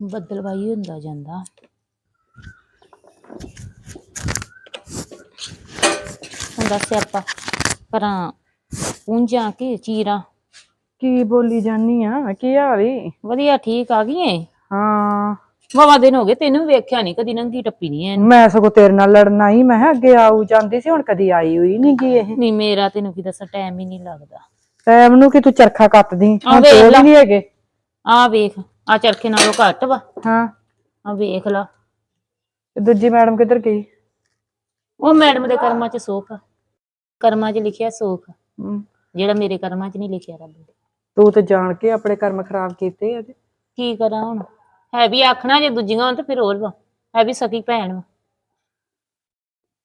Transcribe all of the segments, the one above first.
ਬੱਦਲਵਾਈ ਹੁੰਦਾ ਜਾਂਦਾ। ਹੁੰਦਾ ਸਿਆਪਾ ਪਰਾਂ ਪੁੰਜਾਂ ਕੇ ਚੀਰਾ? ਕੀ ਬੋਲੀ ਜਾਨੀ ਆ? ਕੀ ਹਾਲ ਈ? ਵਧੀਆ ਠੀਕ ਆ ਗਈ ਏ? ਹਾਂ। ਵਾਵਾ ਦਿਨ ਹੋ ਗਏ ਤੈਨੂੰ ਵੇਖਿਆ ਨਹੀਂ ਕਦੀ ਨੰਗੀ ਟੱਪੀ ਨਹੀਂ ਐ। ਮੈਂ ਸਗੋਂ ਤੇਰੇ ਨਾਲ ਲੜਨ ਆਈ ਮੈਂ ਕਿਹਾ ਅੱਗੇ ਆਉ ਜਾਂਦੀ ਸੀ ਹੁਣ ਕਦੀ ਆਈ ਹੋਈ ਨਹੀਂ ਗੀ ਇਹ। ਨਹੀਂ ਮੇਰਾ ਤੈਨੂੰ ਕੀ ਦੱਸਾਂ ਟਾਈਮ ਹੀ ਨਹੀਂ ਲੱਗਦਾ। ਟਾਈਮ ਨੂੰ ਕਿ ਤੂੰ ਚਰਖਾ ਕੱਤਦੀ? ਹੁਣ ਵੇਖ ਤੇ ਲਾ। ਵੀ ਨਹੀਂ ਹੈਗੇ। ਆ ਵੇਖ। ਆ ਚਰਖੇ ਨਾਲੋਂ ਘੱਟ ਵਾ। ਹਾਂ। ਆ ਵੇਖ ਲਾ। ਤੇ ਦੂਜੀ ਮੈਡਮ ਕਿੱਧਰ ਗਈ? ਉਹ ਮੈਡਮ ਦੇ ਕਰਮਾਂ 'ਚ ਸੁੱਖ ਆ। ਕਰਮਾਂ 'ਚ ਲਿਖਿਆ ਸੁੱਖ ਹਮ, ਜਿਹੜਾ ਮੇਰੇ ਕਰਮਾਂ 'ਚ ਨਹੀਂ ਲਿਖਿਆ ਰੱਬ ਨੇ। ਤੂੰ ਤੇ ਜਾਣ ਕੇ ਆਪਣੇ ਕਰਮ ਖਰਾਬ ਕੀਤੇ ਤੇ। ਕੀ ਕਰਾਂ ਹੁਣ? ਹੈ ਵੀ ਆਖਣਾ ਜੇ ਦੂਜੀਆਂ ਹੋਣ ਤੇ ਫਿਰ ਹੋਰ ਵਾ। ਹੈ ਵੀ ਸਕੀ ਭੈਣ ਵਾ।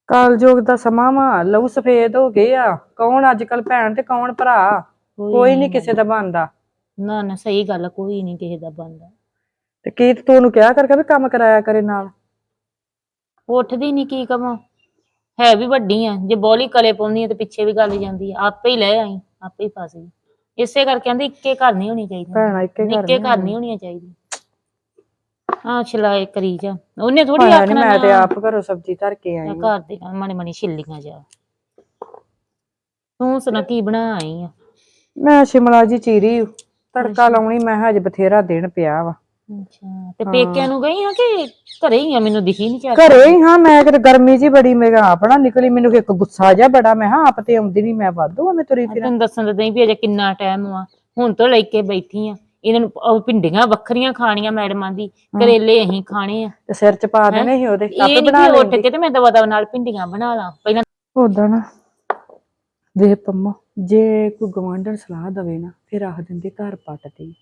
ਕਾਲਜੋਗ ਦਾ ਸਮਾਂ ਵਾ। ਲਹੂ ਸਫੇਦ ਹੋ ਗਏ ਆ। ਕੌਣ ਅੱਜ ਕੱਲ ਭੈਣ ਤੇ ਕੌਣ ਭਰਾ? ਕੋਈ ਨਹੀਂ। ਕਿਸੇ ਦਾ ਬਣਦਾ। ਨਾ ਨਾ ਸਹੀ ਗੱਲ ਆ, ਕੋਈ ਨਹੀਂ ਕਿਸੇ ਦਾ ਬੰਦਾ। ਤੇ ਕੀ ਤੂੰ ਉਹਨੂੰ ਕਿਹਾ ਕਰਕੇ ਵੀ ਕੰਮ ਕਰਾਇਆ ਕਰੇ ਨਾਲ? ਉੱਠਦੀ ਨਹੀਂ ਕੀ ਕਵਾਂ। ਹੈ ਵੀ ਵੱਡੀ ਆ ਜੇ ਬੋਲੀ ਕਲੇ ਪਾਉਂਦੀ ਆ ਤੇ ਪਿੱਛੇ ਵੀ ਗੱਲ ਜਾਂਦੀ ਆ। ਆਪੇ ਹੀ ਲੈ ਆਈ ਆਪੇ ਹੀ ਫਸ ਗਈ। ਇਸੇ ਕਰਕੇ ਕਹਿੰਦੇ ਇੱਕੇ ਘਰ ਨਹੀਂ ਹੋਣੀ ਚਾਹੀਦੀ। ਭੈਣਾਂ ਇੱਕੇ ਘਰ ਨਿੱਕੇ ਘਰ ਨਹੀਂ ਹੋਣੀਆਂ। ਚਾਹੀਦੀਆਂ। ਆ ਛਲਾਏ ਕਰੀ ਜਾ। ਉਹਨੇ ਥੋੜੀ ਨੀ ਆਖਣਾ ਮੈਂ ਤੇ ਨਾ, ਆਪ ਘਰੋਂ ਸਬਜ਼ੀ ਧਰ ਕੇ ਆਈ ਆਂ। ਘਰ ਦੇ ਮਣੇ ਮਣੇ ਛਿੱਲੀਆਂ ਜਾ। ਤੂੰ ਸੁਣਾ ਕੀ ਬਣਾ ਆਈ ਆ? ਮੈਂ ਸ਼ਿਮਲਾ ਜੀ ਚੀਰੀ ਤੜਕਾ ਲਾਉਣੀ ਮੈਂ ਕਿਹਾ ਹਜੇ ਬਥੇਰਾ ਦਿਨ ਪਿਆ ਵਾ। ਅੱਛਾ ਤੇ ਪੇਕਿਆਂ ਨੂੰ ਗਈ ਆ ਕਿ ਘਰੇ ਹੀ ਆ? ਮੈਨੂੰ ਦਿਖੀ ਨਹੀਂ ਚੱਲ ਘਰੇ ਹੀ ਹਾਂ ਮੈਂ ਕਿਤੇ ਗਰਮੀ ਜੀ ਬੜੀ ਮੇਰਾ ਆਪਣਾ ਨਿਕਲੀ ਮੈਨੂੰ ਇੱਕ ਗੁੱਸਾ ਜਿਹਾ ਬੜਾ ਮੈਂ ਹਾਂ ਆਪ ਤੇ ਆਉਂਦੀ ਨਹੀਂ ਮੈਂ ਵਾਧੂ ਮੈਂ ਤੁਰੀ ਫਿਰਾਂ। ਤੈਨੂੰ ਦੱਸਣ ਤਾਂ ਨਹੀਂ ਵੀ ਅਜੇ ਕਿੰਨਾ ਟਾਈਮ ਆ। ਹੁਣ ਤੋਂ ਲੈ ਕੇ ਬੈਠੀ ਆ। ਇਹਨਾਂ ਨੂੰ ਉਹ ਭਿੰਡੀਆਂ ਵੱਖਰੀਆਂ ਖਾਣੀਆਂ ਮੈਡਮਾਂ ਦੀ ਕਰੇਲੇ ਅਸੀਂ ਖਾਣੇ ਆ। ਤੇ ਸਿਰ ਚ ਪਾ ਦੇਣੇ ਸੀ ਉਹਦੇ ਇਹ ਆਪੇ ਨਹੀਂ ਬਣਾ ਕਿ ਉੱਠ ਲੈਂਦੀ ਕੇ ਤੇ ਮੈਂ ਦਵਾ ਦਵਾ ਨਾਲ ਭਿੰਡੀਆਂ ਬਣਾ ਲਾਂ। ਪਹਿਲਾਂ ਉਦਾਂ ਨਾ। ਦੇ ਪੰਮਾ। ਜੇ ਕੋਈ ਗਵਾਂਢਣ ਸਲਾਹ ਦਵੇ ਨਾ ਫਿਰ ਆਖ ਦਿੰਦੇ ਘਰ ਪੱਟਦੀ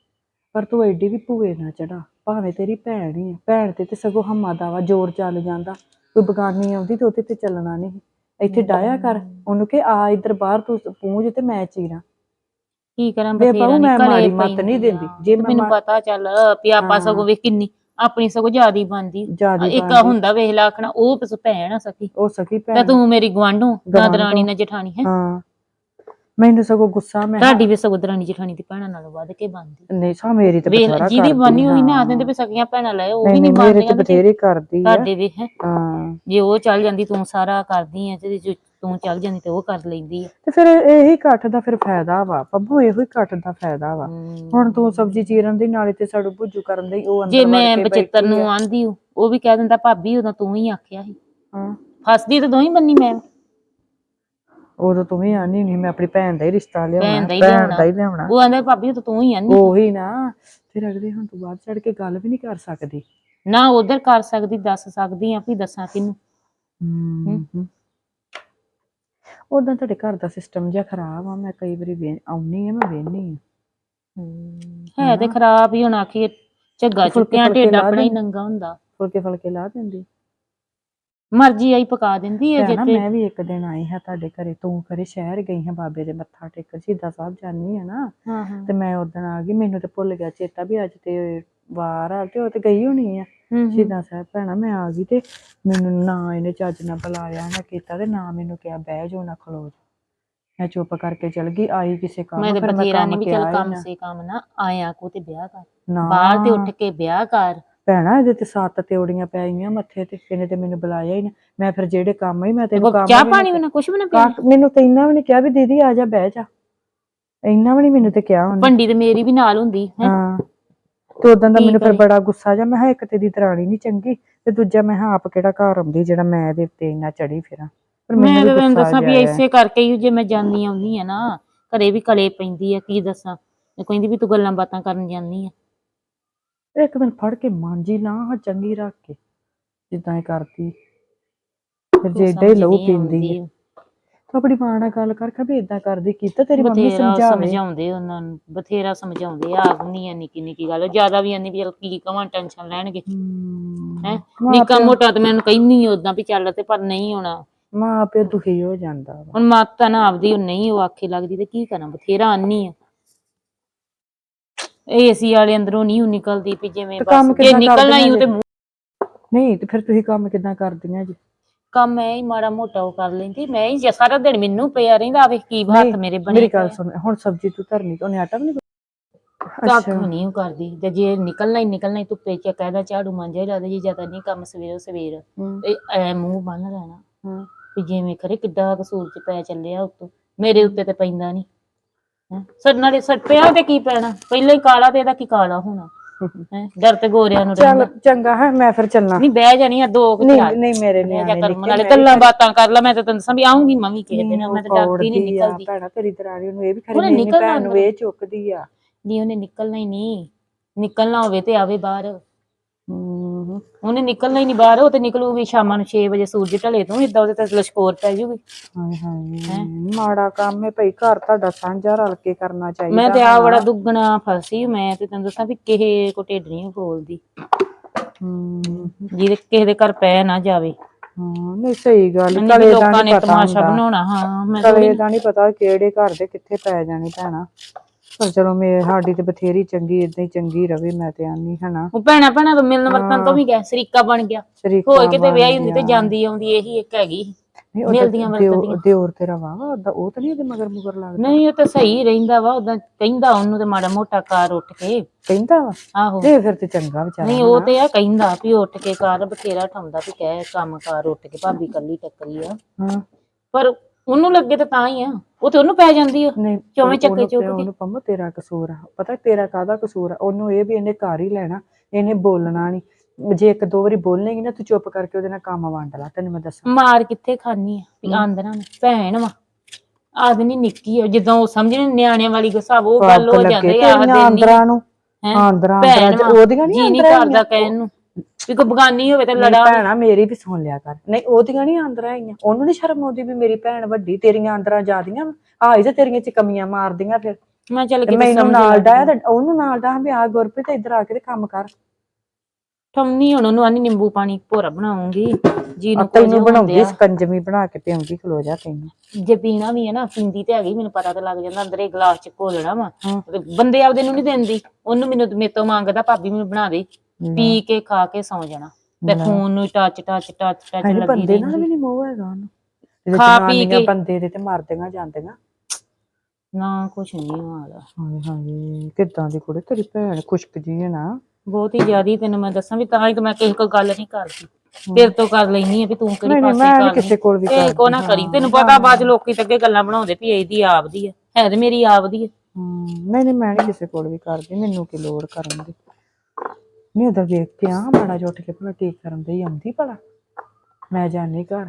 ਪਰ ਤੂੰ ਐਡੀ ਵੀ ਭੂਏ ਨਾ ਚੜਾ ਭਾਵੇਂ ਤੇਰੀ ਭੈਣ ਹੀ ਆ। ਭੈਣ ਤੇ ਤੇ ਸਗੋਂ ਹਮਾ ਦਾਵਾ ਜ਼ੋਰ ਚੱਲ ਜਾਂਦਾ। ਕੋਈ ਬਗਾਨੀ ਆਉਂਦੀ ਤੇ ਉਹਦੇ ਤੇ ਚੱਲਣਾ ਨਹੀਂ। ਇੱਥੇ ਡਾਇਆ ਕਰ ਉਹਨੂੰ ਕਿ ਆ ਇੱਧਰ ਬਾਹਰ ਤੂੰ ਪੂੰਝ ਤੇ ਮੈਂ ਚੀਰਾਂ। ਕੀ ਕਰਾਂ ਵੇ ਬਥੇਰਾ ਬਾਊ, ਮੈਂ ਨਿਕਲੇ ਮਾੜੀ ਮੱਤ ਨਹੀਂ ਦਿੰਦੀ। ਜੇ ਮੈਂ ਮੈਨੂੰ ਮਾ- ਪਤਾ ਚੱਲ ਵੀ ਆਪਾਂ ਸਗੋਂ ਵੇਖ ਕਿੰਨੀ ਆਪਣੀ ਸਗੋਂ ਜਿਆਦੀ ਬੰਦੀ ਜਿਆਦੀ ਇੱਕ ਬਣਦੀ। ਹੁੰਦਾ ਵੇਖ ਲਾ ਆਖਣਾ ਉਹ ਪਿਸ ਭੈਣ ਆ ਸਕੀ ਉਹ ਸਕੀ ਤੇ ਭੈਣ। ਤੂੰ ਮੇਰੀ ਗਵਾਂਢੋਂ ਨਾ ਗਵਾਂਢੋਂ। ਦਰਾਣੀ ਨਾ ਜਠਾਣੀ ਹੈ। ਹਾਂ। ਮੈਨੂੰ ਸਗੋਂ ਗੁੱਸਾ ਮੈਂ ਤੁਹਾਡੀ ਵੀ ਸਗੋਂ ਦਰਾਣੀ ਜਠਾਣੀ ਦੀ ਭੈਣਾਂ ਨਾਲੋਂ ਵੱਧ ਕੇ ਬੰਦੀ। ਨਹੀਂ ਸਾ ਮੇਰੀ ਤੇ ਵੇਖ ਬਥੇਰਾ ਜਿਹਦੀ ਕਰਦੀ ਬਣੀ ਹੋਈ ਨਾ। ਆਖਦੇ ਵੀ ਸਕੀਆਂ ਭੈਣਾਂ ਲੈ ਉਹ ਵੀ ਨਹੀਂ ਨਹੀਂ ਮੇਰੇ ਤੇ ਬਥੇਰੀ ਕਰਦੀ ਆ। ਤੁਹਾਡੇ ਵੀ ਹੈ। ਹਾਂ। ਜੇ ਉਹ ਚੱਲ ਜਾਂਦੀ ਤੂੰ ਸਾਰਾ ਕਰਦੀ ਤੇ ਜੇ ਤੂੰ ਚੱਲ ਜਾਂਦੀ ਤੇ ਉਹ ਕਰ ਲੈਂਦੀ ਆ ਤੇ ਫਿਰ ਇਹੀ ਇਕੱਠ ਦਾ ਫਿਰ ਫਾਇਦਾ ਵਾ ਪੱਬੂ ਇਹੋ ਹੀ ਇਕੱਠ ਦਾ ਫਾਇਦਾ ਵਾ। ਹੁਣ ਤੂੰ ਸਬਜ਼ੀ ਚੀਰਨ ਦੀ ਨਾਲੇ ਤੇ ਸਾਡੂ ਭੁੱਜੂ ਕਰਨ ਦੀ ਉਹ ਅੰਦਰ ਜੇ ਵੜ ਮੈਂ ਕੇ ਬਚਿੱਤਰ ਬੈਠੀ ਨੂੰ ਆ। ਆਂਦੀ ਉਹ ਵੀ ਕਹਿ ਦਿੰਦਾ ਭਾਬੀ ਉਦੋਂ ਤੂੰ ਹੀ ਆਖਿਆ ਸੀ। ਹਾਂ। ਫਸਦੀ ਤੇ ਦੋਹੀਂ ਬੰਨੀ ਮੈਂ। ਉਦੋਂ ਤੂੰ ਵੀ ਆਨੀ ਨਹੀਂ ਮੈਂ ਆਪਣੀ ਭੈਣ ਦਾ ਹੀ ਰਿਸ਼ਤਾ ਲਿਆਉਣਾ ਭੈਣ ਦਾ ਹੀ ਲਿਆਉਣਾ। ਹੀ ਉਹ ਆਂਦਾ ਭਾਬੀ ਉਦੋਂ ਤੂੰ ਹੀ ਆਂਦੀ ਉਹੀ ਨਾ ਫਿਰ ਅਗਲੇ ਹੁਣ ਤੂੰ ਬਾਅਦ ਚੜ ਕੇ ਗੱਲ ਵੀ ਨਹੀਂ ਕਰ ਸਕਦੀ। ਨਾ ਉਧਰ ਕਰ ਸਕਦੀ ਦੱਸ ਸਕਦੀ ਆ ਵੀ ਦੱਸਾਂ ਕਿਨੂੰ ਉਦਾਂ ਤੁਹਾਡੇ ਘਰ ਦਾ ਸਿਸਟਮ ਜਿਹਾ ਖਰਾਬ ਆ ਮੈਂ ਕਈ ਵਾਰੀ ਵੇ ਆਉਣੀ ਆ ਮੈਂ ਵੇਹਨੀ ਆ। ਹੈ ਤੇ ਖਰਾਬ ਹੀ ਹੁਣ ਆਖੀ ਝੱਗਾ ਫੁਲਕੇ ਚੁੱਕਿਆ ਫੁਲਕੇ ਢਿੱਡ ਲਾ ਆਪਣਾ ਹੀ ਦੇ। ਨੰਗਾ ਹੁੰਦਾ। ਫੁਲਕੇ ਫਲਕੇ ਲਾ ਦਿੰਦੀ। ਮਰਜ਼ੀ ਆਈ ਪਕਾ ਦਿੰਦੀ ਹੈ ਭੈਣਾ ਮੈਂ ਵੀ ਇੱਕ ਦਿਨ ਆਈ ਹਾਂ ਤੁਹਾਡੇ ਘਰੇ ਤੂੰ ਕਰੇ ਸ਼ਹਿਰ ਗਈ ਹਾਂ ਬਾਬੇ ਦੇ ਮੱਥਾ ਟੇਕਣ ਸ਼ਹੀਦਾਂ ਸਾਹਿਬ ਜਾਨੀ ਹੈ ਨਾ। ਹਾਂ ਹਾਂ। ਤੇ ਮੈਂ ਉਦੋਂ ਆ ਗਈ ਮੈਨੂੰ ਤੇ ਭੁੱਲ ਗਿਆ ਚੇਤਾ ਵੀ ਅੱਜ ਤੇ ਵਾਰ ਆ ਤੇ ਉਹ ਤੇ ਗਈ ਹੋਣੀ ਆ। ਹੂੰ ਸ਼ਹੀਦਾਂ ਸਾਹਿਬ ਭੈਣਾ ਮੈਂ ਆ ਗਈ ਤੇ ਮੈਨੂੰ ਨਾ ਇਹਨੇ ਚੱਜ ਨਾਲ ਬੁਲਾਇਆ ਨਾ ਕੀਤਾ ਤੇ ਨਾ ਮੈਨੂੰ ਕਿਹਾ ਬਹਿ ਜਾਓ ਨਾ ਖਲੋ ਜਾਓ। ਮੈਂ ਚੁੱਪ ਕਰਕੇ ਚਲ ਗਈ ਆਈ ਕਿਸੇ ਕੰਮ ਮੈਂ ਤੇ ਫਿਰ ਬਥੇਰਾ ਨਹੀਂ ਵੀ ਕਿਹਾ ਚੱਲ ਹੀ ਕੰਮ ਨਾ। ਸੇ ਕੰਮ ਨਾ ਆਇਆ ਕੋ ਤੇ ਵਿਆਹ ਕਰ। ਨਾ। ਬਾਹਰ ਤੇ ਉੱਠ ਕੇ ਵਿਆਹ ਕਰ। ਭੈਣਾ ਇਹਦੇ ਤੇ ਸੱਤ ਤਿਉੜੀਆਂ ਪੈ ਗਈਆਂ ਮੱਥੇ ਤੇ ਇਹਨੇ ਤੇ ਮੈਨੂੰ ਬੁਲਾਇਆ ਹੀ ਨਾ ਮੈਂ ਫਿਰ ਜਿਹੜੇ ਕੰਮ ਹੀ ਮੈਂ ਤੈਨੂੰ ਕੰਮ ਚਾਹ ਪਾਣੀ ਵੀ ਨਾ ਕੁਛ ਵੀ ਨਾ ਪੀਣਾ ਮੈਨੂੰ ਤਾਂ ਇੰਨਾ ਵੀ ਨਹੀਂ ਕਿਹਾ ਵੀ ਦੀਦੀ ਆ ਜਾ ਬਹਿ ਜਾ। ਇੰਨਾ ਵੀ ਨਹੀਂ ਮੈਨੂੰ ਤੇ ਕਿਹਾ ਉਹਨੇ। ਭੰਡੀ ਤੇ ਮੇਰੀ ਵੀ ਨਾਲ ਹੁੰਦੀ ਹੈ? ਹਾਂ। ਤੇ ਉਦੋਂ ਦਾ ਮੈਨੂੰ ਫਿਰ? ਬੜਾ ਗੁੱਸਾ ਜਾ ਮੈਂ ਇੱਕ ਤੇ ਦੀ ਦਰਾਣੀ ਨਹੀਂ ਚੰਗੀ ਤੇ ਦੂਜਾ ਮੈਂ ਆਪ ਕਿਹੜਾ ਘਰ ਆਉਂਦੀ ਜਿਹੜਾ ਮੈਂ ਇਹਦੇ ਉੱਤੇ ਇੰਨਾ ਚੜੀ ਫਿਰਾਂ। ਪਰ ਮੈਂ ਵੀ ਤਾਂ ਤੈਨੂੰ ਗੁੱਸਾ ਦੱਸਾਂ ਵੀ। ਇਸੇ ਕਰਕੇ ਹੀ ਜੇ ਮੈਂ ਜਾਂਦੀ ਆਉਂਦੀ ਆ ਨਾ ਘਰੇ ਵੀ ਕਲੇ ਪੈਂਦੀ ਆ ਕੀ ਦੱਸਾਂ? ਕਹਿੰਦੀ ਵੀ ਤੂੰ ਗੱਲਾਂ ਬਾਤਾਂ ਕਰਨ ਜਾਂਦੀ ਆ। ਇੱਕ ਦਿਨ ਫੜ ਕੇ ਮਾਂਜੀ ਲਾ ਹਾਂ ਚੰਗੀ ਰੱਖ ਕੇ ਜਿੱਦਾਂ ਇਹ ਕਰਦੀ ਫਿਰ ਜੇ ਏਡਾ ਲਹੂ ਪੀਂਦੀ ਆਉਂਦੀ। ਹੈ ਤੂੰ ਆਪਣੀ ਮਾਂ ਨਾਲ ਗੱਲ ਕਰ ਵੀ ਇਦਾਂ ਕਰਦੀ ਕੀਤਾ ਤੇਰੀ ਮੰਮੀ ਬਥੇਰਾ ਸਮਝਾਵੇ? ਸਮਝਾਉਂਦੇ ਉਹਨਾਂ ਨੂੰ ਬਥੇਰਾ ਸਮਝਾਉਂਦੇ ਆ ਨਹੀਂ ਆ ਨਿੱਕੀ ਨਿੱਕੀ ਗੱਲ ਜ਼ਿਆਦਾ ਵੀ ਆਨੀ ਵੀ ਚੱਲ ਕੀ ਕਵਾਂ ਟੈਨਸ਼ਨ ਲੈਣਗੇ। ਹਮ, ਹੈ ਮਾਂ ਨਿੱਕਾ ਪਿਓ- ਮੋਟਾ ਤੇ ਮੈਨੂੰ ਕਹਿੰਦੀ ਉਦਾਂ ਵੀ ਚੱਲ ਤੇ ਪਰ ਨਹੀਂ ਹੋਣਾ। ਮਾਂ ਪਿਓ ਦੁਖੀ ਹੋ ਜਾਂਦਾ ਵਾ। ਹੁਣ ਮਾਤਾ ਨਾ ਆਪਦੀ ਉਹ ਨਹੀਂ ਉਹ ਆਖੇ ਲੱਗਦੀ ਤੇ ਕੀ ਕਰਾਂ ਬਥੇਰਾ ਆਨੀ ਆ। ਏਸੀ ਵਾਲੇ ਅੰਦਰੋਂ ਨਹੀਂ ਉਹ ਨਿਕਲਦੀ ਵੀ ਜਿਵੇਂ ਤੇ ਕੰਮ ਬਸ ਜੇ ਕਿੱਦਾਂ ਨਿਕਲਣਾ ਹੀ ਉਹ ਤੇ? ਮੂੰਹ ਨਹੀਂ ਤੇ ਫਿਰ ਤੁਸੀਂ ਕੰਮ ਕਿਦਾਂ ਕਰਦੀਆਂ ਜੀ? ਕੰਮ ਮੈਂ ਹੀ ਮਾੜਾ ਮੋਟਾ ਉਹ ਕਰ ਲੈਂਦੀ ਮੈਂ ਹੀ ਜੇ ਸਾਰਾ ਦਿਨ ਮੈਨੂੰ ਪਿਆ ਰਹਿੰਦਾ ਵੇਖ ਕੀ ਹੱਥ ਨਹੀਂ, ਮੇਰੇ ਬਣੇ ਮੇਰੀ ਗੱਲ। ਸੁਣ ਹੁਣ ਸਬਜ਼ੀ ਤੂੰ ਧਰਨੀ ਤੇ ਉਹਨੇ ਆਟਾ ਵੀ ਨਹੀਂ ਕੱਖ ਨਹੀਂ ਉਹ ਕਰਦੀ ਤੇ ਜੇ ਨਿਕਲਣਾ ਹੀ ਨਿਕਲਣਾ ਹੀ ਧੁੱਪੇ ਚ ਕਹਿੰਦਾ ਝਾੜੂ ਮਾਂਜਿਆ ਜਾਂਦਾ ਜੀ ਜ਼ਿਆਦਾ ਨਹੀਂ ਕੰਮ ਸਵੇਰੋ ਸਵੇਰ। ਹੂੰ। ਐ ਮੂੰਹ ਬੰਨ ਲੈਣਾ। ਹੂੰ। ਵੀ ਜਿਵੇਂ ਖਰੇ ਕਿੱਡਾ ਕਸੂਰ ਚ ਪੈ ਚੱਲਿਆ ਉੱਤੋਂ ਮੇਰੇ ਉੱਤੇ ਤੇ ਪੈਂਦਾ ਨਹੀਂ ਹੈ? ਸਾਡੇ ਨਾਲੇ ਸੱਟ ਪਿਆ ਤੇ ਕੀ ਪੈਣਾ? ਪਹਿਲਾਂ ਹੀ ਕਾਲਾ ਤੇ ਇਹਦਾ ਕੀ ਕਾਲਾ ਹੋਣਾ? ਹੈ? ਡਰ ਤੇ ਗੋਰਿਆਂ ਨੂੰ ਚੱਲ ਚੰਗਾ ਹੈ ਮੈਂ ਫਿਰ ਚੱਲਣਾ। ਨਹੀਂ ਬਹਿ ਜਾਣੀ ਆ ਦੋ ਕੁ ਨਹੀਂ ਚਾਰ। ਨਹੀਂ ਮੇਰੇ ਜਾ ਨਿਆਣੇ ਕਰਮ ਨਾਲੇ ਮੈਂ ਗੱਲਾਂ ਬਾਤਾਂ ਕਰ ਲਾ ਮੈਂ ਤਾਂ ਤੈਨੂੰ ਦੱਸਾਂ ਵੀ ਆਉਂਗੀ ਮੈਂ ਵੀ ਕਿਸੇ ਦਿਨ ਮੈਂ ਤਾਂ ਡਰਦੀ ਨਹੀਂ ਆ, ਨਿਕਲਦੀ। ਭੈਣਾ ਤੇਰੀ ਦਰਾਣੀ ਨੂੰ ਇਹ ਵੀ ਉਹਨੇ ਖਰੀ ਮੇਰੀ ਨਿਕਲਣਾ ਭੈਣ ਨੂੰ ਇਹ ਚੁੱਕਦੀ ਆ। ਨਹੀਂ ਉਹਨੇ ਨਿਕਲਣਾ ਹੀ ਨਹੀਂ। ਨਿਕਲਣਾ ਹੋਵੇ ਤੇ ਆਵੇ ਬਾਹਰ। ਹੂੰ। ਉਹਨੇ ਨਿਕਲਣਾ ਹੀ ਨਹੀਂ ਬਾਹਰ ਉਹ ਤੇ ਨਿਕਲੂਗੀ ਸ਼ਾਮਾਂ ਨੂੰ 6 ਵਜੇ ਸੂਰਜ ਢਲੇ ਤੋਂ ਇਦਾਂ ਉਹਦੇ ਤੇ ਲਸ਼ਕੋਰ ਪੈ ਜੂਗੀ। ਹਾਏ ਹਾਏ ਮਾੜਾ ਕੰਮ ਹੈ ਭਈ ਘਰ ਤੁਹਾਡਾ ਸਾਂਝਾ ਰਲ ਕੇ ਕਰਨਾ ਚਾਹੀਦਾ ਮੈਂ ਤੇ ਆ ਬੜਾ ਦੁੱਗਣਾ ਫਸੀ ਮੈਂ ਤੇ ਤੈਨੂੰ ਦੱਸਾਂ ਵੀ ਕਿਸੇ ਕੋ ਢਿੱਡ ਨਹੀਂ ਬੋਲਦੀ। ਹੂੰ। ਜਿਹਦੇ ਕਿਸੇ ਦੇ ਘਰ ਪੈ ਨਾ ਜਾਵੇ। ਹਾਂ ਨਹੀਂ ਸਹੀ ਗੱਲ ਕਲੇ ਦਾ ਨਹੀਂ ਪਤਾ ਤਮਾਸ਼ਾ ਬਣਾਉਣਾ ਹਾਂ ਮੈਂ ਕਲੇ ਦਾ ਨਹੀਂ ਪਤਾ ਕਿਹੜੇ ਘਰ ਦੇ ਕਿੱਥੇ ਪੈ ਜਾਣੀ ਭੈਣਾ। ਪਰ ਚਲੋ ਮੇ ਸਾਡੀ ਤੇ ਬਥੇਰੀ ਚੰਗੀ ਇਦਾਂ ਹੀ ਚੰਗੀ ਰਵੇ ਮੈਂ ਤੇ ਆਨੀ ਹਨਾ ਉਹ ਭੈਣਾ ਭੈਣਾ ਤੋਂ ਮਿਲਣ ਵਰਤਨ ਤੋਂ ਵੀ ਗਿਆ ਸਰੀਕਾ ਬਣ ਗਿਆ। ਸ਼ਰੀਕਾ ਹੋਰ ਕਿਤੇ ਵਿਆਹੀ ਹੁੰਦੀ ਤੇ ਜਾਂਦੀ ਆਉਂਦੀ ਇਹੀ ਇੱਕ ਹੈਗੀ। ਉਹਦਾ ਮਿਲਦੀਆਂ ਵਰਤਦੀਆਂ ਦਿਓਰ ਤੇਰਾ ਉਹਦਾ ਉਹ ਤਾਂ ਨਹੀਂ ਉਹਦੇ ਮਗਰ ਮੁਗਰ ਲੱਗਦਾ। ਨਹੀਂ ਉਹ ਤਾਂ ਸਹੀ ਰਹਿੰਦਾ ਵਾ ਉਦਾਂ ਕਹਿੰਦਾ ਉਹਨੂੰ ਤੇ ਮਾੜਾ ਮੋਟਾ ਕਾਰ ਉੱਠ ਕੇ। ਕਹਿੰਦਾ ਵਾ? ਆਹੋ। ਤੇ ਫਿਰ ਤੇ ਚੰਗਾ ਵਿਚਾਰਾ ਨਹੀਂ ਉਹ ਤੇ ਆ ਕਹਿੰਦਾ ਵੀ ਉੱਠ ਕੇ ਕਰ ਬਥੇਰਾ ਠਾਉਂਦਾ ਵੀ ਕਹਿ ਕੰਮ ਕਾਰ ਉੱਠ ਕੇ ਭਾਬੀ ਕੱਲੀ ਟੱਕਰੀ ਆ। ਹਾਂ। ਪਰ ਉਹਨੂੰ ਲੱਗੇ ਤਾਂ ਤਾਂ ਹੀ ਆ। ਉਹ ਤੇ ਉਹਨੂੰ ਪੈ ਜਾਂਦੀ ਆ। ਨਹੀਂ ਚੌਵੇਂ ਚੱਕੇ ਉਹਨੂੰ- ਚੁੱਕ ਕੇ। ਉਹਨੂੰ ਪੰਮ ਤੇਰਾ ਕਸੂਰ ਆ। ਪਤਾ ਤੇਰਾ ਕਾਹਦਾ ਕਸੂਰ ਆ? ਉਹਨੂੰ ਇਹ ਵੀ ਇਹਨੇ ਘਰ ਹੀ ਲੈਣਾ ਇਹਨੇ ਬੋਲਣਾ ਨਹੀਂ ਜੇ ਇੱਕ ਦੋ ਵਾਰੀ ਬੋਲੇਗੀ ਨਾ ਤੂੰ ਚੁੱਪ ਕਰਕੇ ਉਹਦੇ ਨਾਲ ਕੰਮ ਵੰਡ ਲਾ ਤੈਨੂੰ ਮੈਂ ਦੱਸਾਂ। ਮਾਰ ਕਿੱਥੇ ਖਾਨੀ ਆ? ਵੀ ਆਂਦਰਾਂ ਨੂੰ ਭੈਣ ਵਾ। ਆਦਨੀ ਨਿੱਕੀ ਆ ਜਦੋਂ ਉਹ ਸਮਝਣ ਨਿਆਣਿਆਂ ਵਾਲੀ ਗੁੱਸਾ ਉਹ ਗੱਲ ਹੋ ਲੱਗੇ ਜਾਂਦੀ ਆ ਤੇਰੀਆਂ ਨੂੰ। ਹੈਂ? ਆਂਦਰਾਂ ਭੈਣ ਅੰਦਰਾਂ ਚ ਵਾ, ਉਹਦੀਆਂ ਨਹੀਂ ਜੀ ਨਹੀਂ ਕਰਦਾ ਕਹਿਣ ਨੂੰ। ਵੀ ਕੋਈ ਬਗਾਨੀ ਹੋਵੇ ਤਾਂ ਲੜਾ ਭੈਣਾ ਮੇਰੀ ਵੀ ਸੁਣ ਲਿਆ ਕਰ। ਨਹੀਂ ਉਹਦੀਆਂ ਨਹੀਂ ਆਂਦਰਾਂ ਆਈਆਂ। ਉਹਨੂੰ ਨਹੀਂ ਸ਼ਰਮ ਆਉਂਦੀ ਵੀ ਮੇਰੀ ਭੈਣ ਵੱਡੀ ਤੇਰੀਆਂ ਆਂਦਰਾਂ ਜਾਦੀਆਂ ਆਈ ਤੇ ਤੇਰੀਆਂ ਚ ਕਮੀਆਂ ਮਾਰਦੀਆਂ ਫਿਰ। ਮੈਂ ਚੱਲ ਕੇ ਮੈਨੂੰ ਨਾਲ ਡਾਇਆ ਤੇ ਉਹਨੂੰ ਨਾਲ ਡਾਹ ਵੀ ਆ ਗੁਰਪ੍ਰੀਤ ਇੱਧਰ ਆ ਕੇ ਤੇ ਕੰਮ ਕਰ। ਠੰਨੀ ਹੁਣ ਉਹਨੂੰ ਆਨੀ ਨਿੰਬੂ ਪਾਣੀ ਭੋਰਾ ਬਣਾਉਂਗੀ। ਜੀ ਨੂੰ ਤੈਨੂੰ ਬਣਾਉਂਦੀ। ਸਕੰਜਮੀ ਬਣਾ ਕੇ ਪਿਆਉਂਦੀ ਖਲੋ ਜਾ ਤੈਨੂੰ। ਜੇ ਪੀਣਾ ਵੀ ਹੈ ਨਾ ਪੀਂਦੀ ਤੇ ਹੈਗੀ ਮੈਨੂੰ ਪਤਾ ਤਾਂ ਲੱਗ ਜਾਂਦਾ ਅੰਦਰੇ ਗਲਾਸ ਚ ਘੋਲਣਾ ਵਾ। ਬੰਦੇ ਆਪਦੇ ਨੂੰ ਨਹੀਂ ਦਿੰਦੀ। ਉਹਨੂੰ ਮੈਨੂੰ ਮੇਰੇ ਤੋਂ ਮੰਗਦਾ ਭਾਬੀ ਮੈਨੂੰ ਬਣਾ ਦੇ। ਪੀ ਕੇ ਖਾ ਕੇ ਸੌ ਜਾਣਾ। ਤੇ ਫੋਨ ਨੂੰ ਟੱਚ ਟੱਚ ਟੱਚ ਟੱਚ ਹੈ ਲੱਗੀ ਬੰਦੇ ਨਾਲ ਵੀ ਨਹੀਂ ਮੋਹ ਹੈਗਾ ਉਹਨੂੰ। ਖਾ ਪੀ ਕੇ। ਬੰਦੇ ਦੇ ਤੇ ਮਰਦੀਆਂ ਜਾਂਦੀਆਂ। ਨਾ ਕੁਛ ਨਹੀਂ ਹਾਲ ਹਾਏ ਹਾਏ ਕਿੱਦਾਂ ਦੀ ਕੁੜੀ ਤੇਰੀ ਭੈਣ ਖੁਸ਼ਕ ਜੀ ਹੈ ਨਾ। ਬਹੁਤ ਹੀ ਜ਼ਿਆਦੀ ਤੈਨੂੰ ਮੈਂ ਦੱਸਾਂ ਵੀ ਤਾਂ ਹੀ ਤਾਂ ਮੈਂ ਕਿਸੇ ਕੋਲ ਗੱਲ ਨਹੀਂ ਕਰਦੀ। ਤੇਰੇ ਤੋਂ ਕਰ ਲੈਣੀ ਆ ਵੀ ਤੂੰ ਨਹੀਂ ਪਾਸੇ ਮੈਂ ਨਹੀਂ ਕਿਸੇ ਕੋਲ ਵੀ ਇਹ ਕੋ ਨਾ ਕਰੀ। ਤੈਨੂੰ ਪਤਾ ਬਾਅਦ ਲੋਕੀ ਤੇ ਅੱਗੇ ਗੱਲਾਂ ਬਣਾਉਂਦੇ ਵੀ ਇਹਦੀ ਆਪਦੀ ਆ ਹੈ ਤੇ ਮੇਰੀ ਆਪਦੀ ਹਮ, ਨਹੀਂ ਨਹੀਂ ਮੈਂ ਨਹੀਂ ਕਿਸੇ ਕੋਲ ਵੀ ਕਰਦੀ ਮੈਨੂੰ ਕੀ ਲੋੜ ਕਰਨ ਦੀ। ਨਹੀਂ ਉਹਦਾ ਵੇਖ ਕੇ ਆ ਮਾੜਾ ਜਿਹਾ ਉੱਠ ਕੇ ਭਲਾ ਕੀ ਕਰਨ ਦੇ ਆਉਂਦੀ ਭਲਾ। ਮੈਂ ਜਾਣੀ ਘਰ।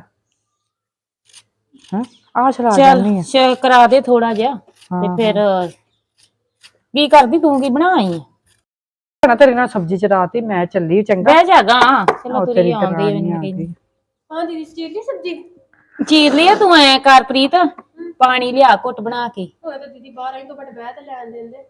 ਹਾਂ? ਆ ਚਲਾ ਚੱਲ ਆ। ਕਰਾ ਦੇ ਥੋੜਾ ਜਿਹਾ ਤੇ ਫਿਰ ਕੀ ਕਰਦੀ ਤੂੰ ਕੀ ਬਣਾਈ ਆ ਭੈਣਾ ਤੇਰੇ ਨਾਲ ਸਬਜ਼ੀ ਚ ਰਾਤੀ ਮੈਂ ਚੱਲੀ ਚੰਗਾ। ਬਹਿ ਜਾਗਾ ਚਲੋ ਆਹੋ, ਤੁਰੀ ਤੇਰੀ ਆਉਂਦੀ ਮੈਨੂੰ ਆ ਕਹਿੰਦੀ। ਹਾਂ ਦੀਦੀ ਸਟੀਲ ਦੀ ਸਬਜ਼ੀ? ਚੀਰ ਲਿਆ ਤੂੰ ਐ ਕਰ ਪ੍ਰੀਤ। ਪਾਣੀ ਲਿਆ ਘੁੱਟ ਬਣਾ ਕੇ। ਹੋਏ ਤਾਂ ਦੀਦੀ ਬਾਹਰ ਆਈ ਤੋਂ ਬੜੇ ਬਹਿ ਤੇ ਲੈਣ ਦਿੰਦੇ।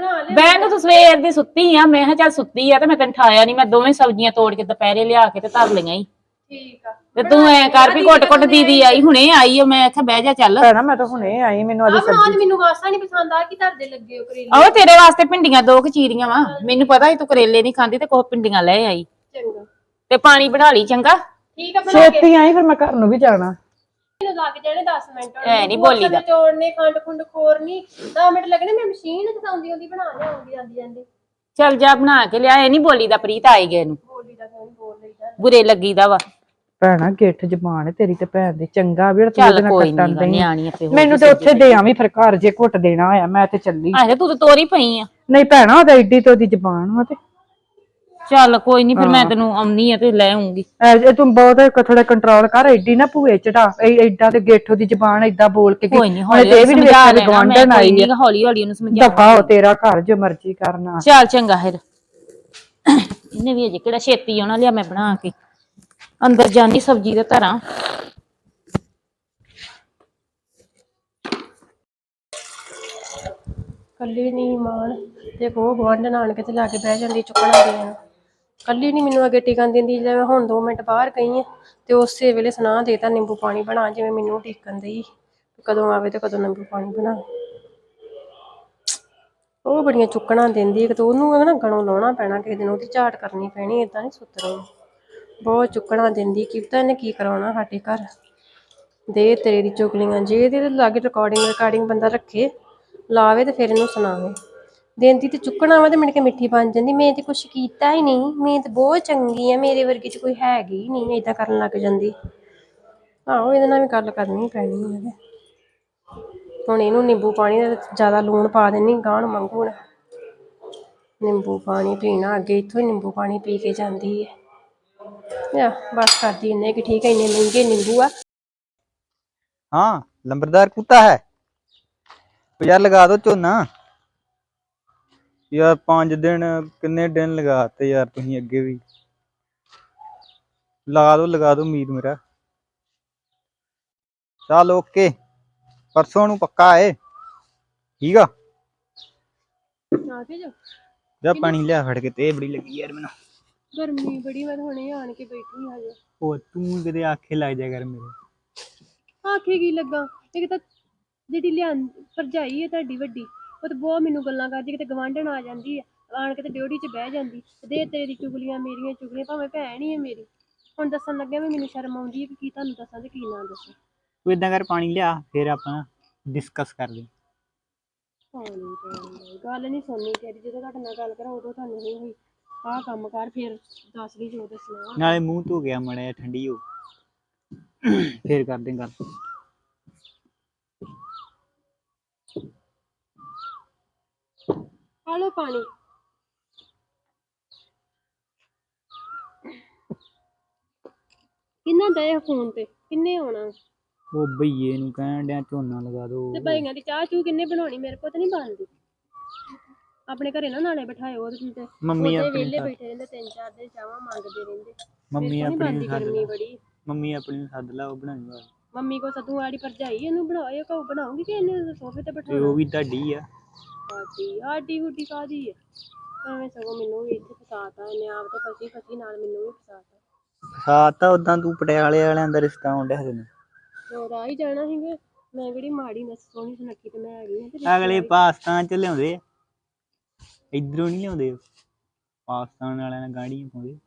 ਬਣਾ ਨੂੰ ਤੂੰ ਸਵੇਰ ਦੀ ਸੁੱਤੀ ਆ ਮੈਂ ਕਿਹਾ ਚੱਲ ਸੁੱਤੀ ਆ ਤੇ ਮੈਂ ਤੈਨੂੰ ਠਾਇਆ ਨਹੀਂ ਮੈਂ ਦੋਵੇਂ ਸਬਜ਼ੀਆਂ ਤੋੜ ਕੇ ਦੁਪਹਿਰੇ ਲਿਆ ਕੇ ਤੇ ਧਰ ਲਈਆਂ ਈ। ਠੀਕ ਆ। ਤੇ ਤੂੰ ਐ ਕਰ ਵੀ ਘੁੱਟ ਘੁੱਟ ਦੀਦੀ ਆਈ ਹੁਣੇ ਆਈ ਓ ਮੈਂ ਆਖਿਆ ਬਹਿ ਜਾ ਚੱਲ। ਭੈਣਾ ਮੈਂ ਤਾਂ ਹੁਣੇ ਆਈ ਮੈਨੂੰ ਅੱਜ ਆ ਬਣਾਉਣ ਮੈਨੂੰ ਵਾਸਾ ਨਹੀਂ ਪਸੰਦ ਆ ਕਿ ਧਰਦੇ ਲੱਗੇ ਹੋ ਕਰੇਲੇ? ਆਹ ਤੇਰੇ ਵਾਸਤੇ ਭਿੰਡੀਆਂ ਦੋ ਕੁ ਚੀਰੀਆਂ ਵਾ। ਮੈਨੂੰ ਪਤਾ ਸੀ ਤੂੰ ਕਰੇਲੇ ਨਹੀਂ ਖਾਂਦੀ ਤੇ ਕੋਹ ਭਿੰਡੀਆਂ ਲੈ ਆਈ। ਚੰਗਾ। ਤੇ ਪਾਣੀ ਬਣਾ ਲਈ ਚੰਗਾ? ਠੀਕ ਆ ਬਣਾ ਕੇ। ਛੇਤੀ ਆਈ ਫਿਰ ਮੈਂ ਘਰ ਨੂੰ ਵੀ ਜਾਣਾ। ਲੱਗ ਜਾਣੇ 10 ਮਿੰਟ ਐ ਨੀ ਬੋਲੀ ਦਾ। ਤੋੜਨੇ ਖੰਡ ਖੁੰਡ ਖੋਰਨੀ 10 ਮਿੰਟ ਲੱਗਣੇ ਮੈਂ ਮਸ਼ੀਨ ਚਲਾਉਂਦੀ ਹੁੰਦੀ ਬਣਾ ਲਿਆਉਂਗੀ ਜਾਂਦੀ ਜਾਂਦੀ। ਚੱਲ ਜਾ ਬਣਾ ਕੇ ਲਿਆ ਇਹ ਨਹੀਂ ਬੋਲੀ ਦਾ ਪ੍ਰੀਤ ਆਏ ਗਏ ਨੂੰ। ਬੋਲੀ ਦਾ ਕਿਉਂ ਨੀ ਬੋਲ ਲਈਦਾ ਬੁਰੇ ਲੱਗੀਦਾ ਵਾ। ਭੈਣਾ ਗਿੱਠ ਜ਼ਬਾਨ ਹੈ ਤੇਰੀ ਤੇ ਭੈਣ ਦੀ ਚੰਗਾ ਵੀ ਤੂੰ ਚੱਲ ਉਹਦੇ ਨਾਲ ਕੋਈ ਕੱਟਣ ਨਹੀਂ ਦਈ ਨਿਆਣੀ ਆਪੇ ਹੋ ਮੈਨੂੰ ਤੇ ਉੱਥੇ ਦੇ ਆਵੀਂ ਫਿਰ ਘਰ ਜੇ ਘੁੱਟ ਦੇਣਾ ਹੋਇਆ ਮੈਂ ਤੇ ਚੱਲੀ। ਆਹ ਤੂੰ ਤਾਂ ਤੋਰੀ ਪਈ ਆ। ਨਹੀਂ ਭੈਣਾ ਉਹਦਾ ਏਡੀ ਤੋਂ ਦੀ ਜ਼ਬਾਨ ਵਾ ਤੇ। ਚੱਲ ਕੋਈ ਨਹੀਂ ਫਿਰ ਮੈਂ ਤੈਨੂੰ ਆਉਣੀ ਆ ਤੇ ਲੈ ਆਉਂਗੀ। ਐ ਜੇ ਤੂੰ ਬਹੁਤ ਇੱਕ ਥੋੜਾ ਕੰਟਰੋਲ ਕਰ ਏਡੀ ਨਾ ਭੂਏ ਚੜਾ ਐਡਾ ਤੇ ਗੇਠੋ ਦੀ ਜ਼ਬਾਨ ਏਦਾਂ ਬੋਲ ਕੇ ਕੋਈ ਨਹੀਂ ਹੁਣ ਹੌਲੀ ਤੇ ਵੀ ਨੀ ਸਮਝਾ ਵੇਖਿਆ ਗਵਾਂਢਣ ਆਈ ਨਹੀਂ ਹੌਲੀ ਹੌਲੀ ਉਹਨੂੰ ਸਮਝਾ ਦਫਾ ਹੋ ਤੇਰਾ ਘਰ ਜੋ ਮਰਜ਼ੀ ਕਰਨਾ ਚੱਲ ਚੰਗਾ ਫਿਰ। ਇਹਨੇ ਵੀ ਅਜੇ ਕਿਹੜਾ ਛੇਤੀ ਆਉਣਾ ਲਿਆ ਮੈਂ ਬਣਾ ਕੇ। ਅੰਦਰ ਜਾਨੀ ਸਬਜ਼ੀ ਦੇ ਧਰਾਂ। ਕੱਲੀ ਨਹੀਂ ਮਾਣ ਤੇ ਕੋ ਗਵਾਂਢਣ ਆਣ ਕੇ ਤੇ ਲਾ ਕੇ ਬਹਿ ਜਾਂਦੀ ਚੁੱਕਣਾ ਦੇਣ ਕੱਲੀ ਨਹੀਂ ਮੈਨੂੰ ਅੱਗੇ ਟਿਕਣ ਦਿੰਦੀ, ਜਿਵੇਂ ਹੁਣ 2 ਮਿੰਟ ਬਾਹਰ ਗਈ ਆ ਤੇ ਉਸੇ ਵੇਲੇ ਸੁਣਾ ਦੇਤਾ ਨਿੰਬੂ ਪਾਣੀ ਬਣਾ, ਜਿਵੇਂ ਮੈਨੂੰ ਟਿਕਣ ਦੇਈ। ਕਦੋਂ ਆਵੇ ਤੇ ਕਦੋਂ ਨਿੰਬੂ ਪਾਣੀ ਬਣਾ। ਉਹ ਬੜੀਆਂ ਚੁੱਕਣਾ ਦਿੰਦੀ, ਇੱਕ ਤਾਂ ਉਹਨੂੰ ਨਾ ਗਣੋਂ ਲਾਉਣਾ ਪੈਣਾ, ਕਿਸੇ ਦਿਨ ਉਹਦੀ ਝਾਟ ਕਰਨੀ ਪੈਣੀ ਇਦਾਂ ਨਹੀਂ ਸੁਤਰੋ। ਬਹੁਤ ਚੁੱਕਣਾ ਦਿੰਦੀ, ਕੀ ਪਤਾ ਇਹਨੇ ਕੀ ਕਰਾਉਣਾ ਸਾਡੇ ਘਰ। ਦੇ ਤੇਰੇ ਦੀ ਚੁਗਲੀਆਂ, ਜੇ ਇਹਦੇ ਲਾਗੇ ਰਿਕਾਰਡਿੰਗ ਰਿਕਾਰਡਿੰਗ ਬੰਦਾ ਰੱਖੇ, ਲਾਵੇ ਤੇ ਫਿਰ ਇਹਨੂੰ ਸੁਣਾਵੇ। ਦਿੰਦੀ ਤੇ ਚੁੱਕਣਾ ਵਾ ਤੇ ਮਿੰਟ ਕੇ ਮਿੱਠੀ ਬਣ ਜਾਂਦੀ ਮੈਂ ਤੇ ਕੁਛ ਕੀਤਾ ਹੀ ਨਹੀਂ ਮੈਂ ਤੇ ਬਹੁਤ ਚੰਗੀ ਆ ਮੇਰੇ ਵਰਗੀ ਚ ਕੋਈ ਹੈਗੀ ਹੀ ਨਹੀਂ ਏਦਾਂ ਕਰਨ ਲੱਗ ਜਾਂਦੀ ਆਹੋ ਇਹਦੇ ਨਾਲ ਵੀ ਗੱਲ ਕਰਨੀ ਪੈਣੀ ਹੈ ਤੇ ਹੁਣ ਇਹਨੂੰ ਨਿੰਬੂ ਪਾਣੀ ਦਾ ਜ਼ਿਆਦਾ ਲੂਣ ਪਾ ਦੇਣੀ ਗਾਣ ਮੰਗੂ ਨਾ ਨਿੰਬੂ ਪਾਣੀ ਪੀਣਾ ਅੱਗੇ ਇੱਥੋਂ ਹੀ ਨਿੰਬੂ ਪਾਣੀ ਪੀ ਕੇ ਜਾਂਦੀ ਹੈ ਯਾ ਬਸ ਕਰਦੀ ਇੰਨੇ ਕਿ ਠੀਕ ਹੈ ਇੰਨੇ ਮਹਿੰਗੇ ਨਿੰਬੂ ਆ हाँ लंबरदार कुत्ता है तो यार लगा दो ਝੋਨਾ ਯਾਰ 5 ਦਿਨ ਕਿੰਨੇ ਦਿਨ ਲਗਾਤੇ ਯਾਰ ਤੁਸੀਂ ਅੱਗੇ ਵੀ? ਲਗਾ ਦੋ ਲਗਾ ਦੋ ਉਮੀਦ ਮੇਰਾ। ਚੱਲ ਓਕੇ। ਪਰਸੋਂ ਨੂੰ ਪੱਕਾ ਏ। ਠੀਕ ਆ? ਆ ਕੇ ਜੋ ਜਾ ਪਾਣੀ ਲਿਆ ਫੜ ਕੇ ਤੇ ਬੜੀ ਲੱਗੀ ਯਾਰ ਮੈਨੂੰ। ਗਰਮੀ ਬੜੀ ਤਾਂ ਹੁਣੇ ਆਣ ਕੇ ਬੈਠੀ ਹਜੇ। ਉਹ ਤੂੰ ਕਿਤੇ ਆਖੇ ਲੱਗ ਜਾ ਕਰ ਮੇਰੇ। ਆਖੇ ਕੀ ਲੱਗਾ? ਇੱਕ ਤਾਂ ਜਿਹੜੀ ਲਿਆਂ ਭਰਜਾਈ ਹੈ ਤੁਹਾਡੀ ਵੱਡੀ ਉਹ ਤਾਂ ਬਹੁਤ ਮੈਨੂੰ ਗੱਲਾਂ ਕਰਦੀ ਕਿਤੇ ਗਵਾਂਢਣ ਆ ਜਾਂਦੀ ਹੈ ਆਣ ਕੇ ਤੇ ਡਿਊਟੀ 'ਚ ਬਹਿ ਜਾਂਦੀ ਦੇ ਤੇਰੀ ਚੁਗਲੀਆਂ ਮੇਰੀਆਂ ਚੁਗਲੀਆਂ ਭਾਵੇਂ ਭੈਣ ਹੀ ਹੈ ਮੇਰੀ। ਹੁਣ ਦੱਸਣ ਲੱਗਿਆ ਵੀ ਮੈਨੂੰ ਸ਼ਰਮ ਆਉਂਦੀ ਹੈ ਕਿ ਕੀ ਤੁਹਾਨੂੰ ਦੱਸਾਂ ਤੇ ਕੀ ਨਾ ਦੱਸਾਂ। ਤੂੰ ਇਦਾਂ ਕਰ ਪਾਣੀ ਲਿਆ ਫਿਰ ਆਪਾਂ ਡਿਸਕਸ ਕਰਦੇ ਪਾਣੀ ਗੱਲ ਨਹੀਂ ਸੁਣਨੀ ਤੇਰੀ ਜਦੋਂ ਤੁਹਾਡੇ ਨਾਲ ਗੱਲ ਕਰਾਂ ਉਦੋਂ ਤੁਹਾਨੂੰ ਨਹੀਂ ਹੋਈ। ਆਹ ਕੰਮ ਕਰ ਫਿਰ ਦੱਸ ਗਈ ਜੋ ਦੱਸਣਾ। ਨਾਲੇ ਮੂੰਹ ਧੋ ਗਿਆ ਮੜਿਆ ਠੰਡੀ ਹੋ। ਫਿਰ ਕਰਦੇ ਗੱਲ। ਆ ਪਾਣੀ। ਕਿੰਨਾ ਦਏ ਫੋਨ ਤੇ? ਕਿੰਨੇ ਆਉਣਾ? ਉਹ ਬਈਏ ਨੂੰ ਕਹਿਣ ਡਿਆ ਝੋਨਾ ਲਗਾ ਦੋ। ਤੇ ਭਾਈਆਂ ਦੀ ਚਾਹ ਚੂ ਕਿੰਨੇ ਬਣਾਉਣੀ? ਮੇਰੇ ਕੋਲ ਤਾਂ ਨਹੀਂ ਬਣਦੀ। ਆਪਣੇ ਘਰੇ ਨਾ ਨਾਲੇ ਬਿਠਾਇਓ ਉਹਦੇ ਤੇ। ਮੰਮੀ ਉਹਦੇ ਆਪਣੀ ਵਿਹਲੇ ਸੱਦ- ਬੈਠੇ ਰਹਿੰਦੇ ਤਿੰਨ ਚਾਰ ਦਿਨ ਚਾਹਾਂ ਮੰਗਦੇ ਰਹਿੰਦੇ। ਮੰਮੀ ਆਪਣੀ ਨੂੰ ਸੱਦ ਗਰਮੀ ਬੜੀ। ਮੰਮੀ ਆਪਣੀ ਨੂੰ ਸੱਦ ਲਾ ਉਹ ਬਣਾਊਗਾ ਮੰਮੀ ਕੋ ਸਤੂ ਆੜੀ ਭਰਜਾਈ ਇਹਨੂੰ ਬਣਾਓ ਇਹ ਕਹੂ ਬਣਾਉਂਗੀ ਕਿ ਇਹਨੇ ਸੋਫੇ ਤੇ ਬਿਠਾਉਣਾ? ਉਹ ਵੀ ਤੁਹਾਡੀ ਆ। ਸਾਡੀ ਸਾਡੀ ਗੁੱਡੀ ਕਾਦੀ ਹੈ ਐਵੇਂ ਸਗੋਂ ਮੈਨੂੰ ਵੀ ਇੱਥੇ ਫਸਾਤਾ ਇਹਨੇ ਆਪ ਤੇ ਫਸੀ ਫਸੀ ਨਾਲ ਮੈਨੂੰ ਵੀ ਫਸਾਤਾ ਸਾਥ ਤਾਂ ਉਦਾਂ ਤੂੰ ਪਟਿਆਲੇ ਵਾਲਿਆਂ ਦਾ ਰਿਸ਼ਤਾ ਆਉਂਦਾ ਤੈਨੂੰ। ਹੋਰ ਆ ਹੀ ਜਾਣਾ ਸੀਗਾ। ਮੈਂ ਕਿਹੜੀ ਮਾੜੀ ਨਸ ਸੋਹਣੀ ਸੁਨੱਖੀ ਤੇ ਮੈਂ ਹੈਗੀ ਹਾਂ ਤੇ ਅਗਲੇ ਪਾਕਿਸਤਾਨ ਚ ਲਿਆਉਂਦੇ ਆ। ਇਧਰੋਂ ਨਹੀਂ ਲਿਆਉਂਦੇ। ਪਾਕਿਸਤਾਨ ਵਾਲਿਆਂ ਨਾਲ ਗਾੜੀਆਂ ਪਾਉਂਦੇ।